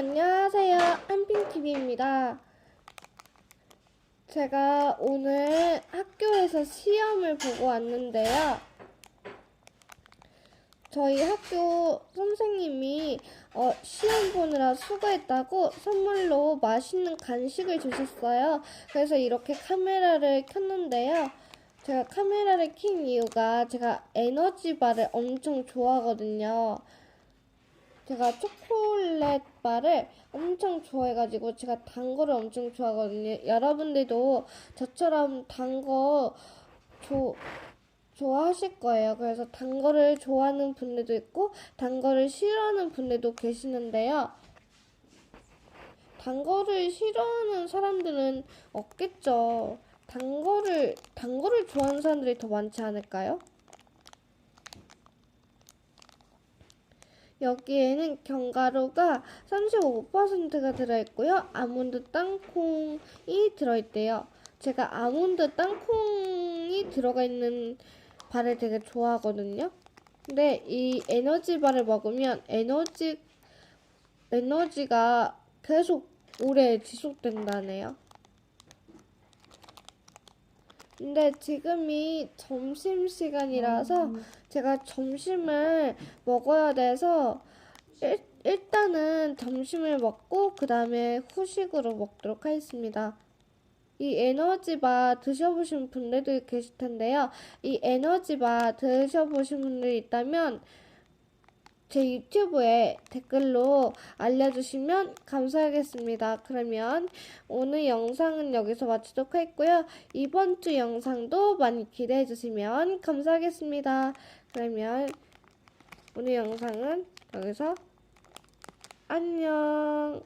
안녕하세요. 한핑TV입니다. 제가 오늘 학교에서 시험을 보고 왔는데요. 저희 학교 선생님이 어, 시험 보느라 수고했다고 선물로 맛있는 간식을 주셨어요. 그래서 이렇게 카메라를 켰는데요. 제가 카메라를 킨 이유가 제가 에너지바를 엄청 좋아하거든요. 제가 초콜릿 바를 엄청 좋아해가지고 제가 단 거를 엄청 좋아하거든요. 여러분들도 저처럼 단 거 좋아하실 거예요. 그래서 단 거를 좋아하는 분들도 있고 단 거를 싫어하는 분들도 계시는데요. 단 거를 싫어하는 사람들은 없겠죠. 단 거를 단 거를 좋아하는 사람들이 더 많지 않을까요? 여기에는 견과류가 35%가 들어있고요. 아몬드 땅콩이 들어있대요. 제가 아몬드 땅콩이 들어가 있는 바를 되게 좋아하거든요. 근데 이 에너지 바를 먹으면 에너지 에너지가 계속 오래 지속된다네요. 근데 지금이 점심 시간이라서 제가 점심을 먹어야 돼서 일, 일단은 점심을 먹고 그 다음에 후식으로 먹도록 하겠습니다. 이 에너지바 드셔보신 분들도 계실 텐데요. 이 에너지바 드셔보신 분들이 있다면 제 유튜브에 댓글로 알려주시면 감사하겠습니다. 그러면 오늘 영상은 여기서 마치도록 하겠고요. 이번 주 영상도 많이 기대해 주시면 감사하겠습니다. 그러면 오늘 영상은 여기서 안녕.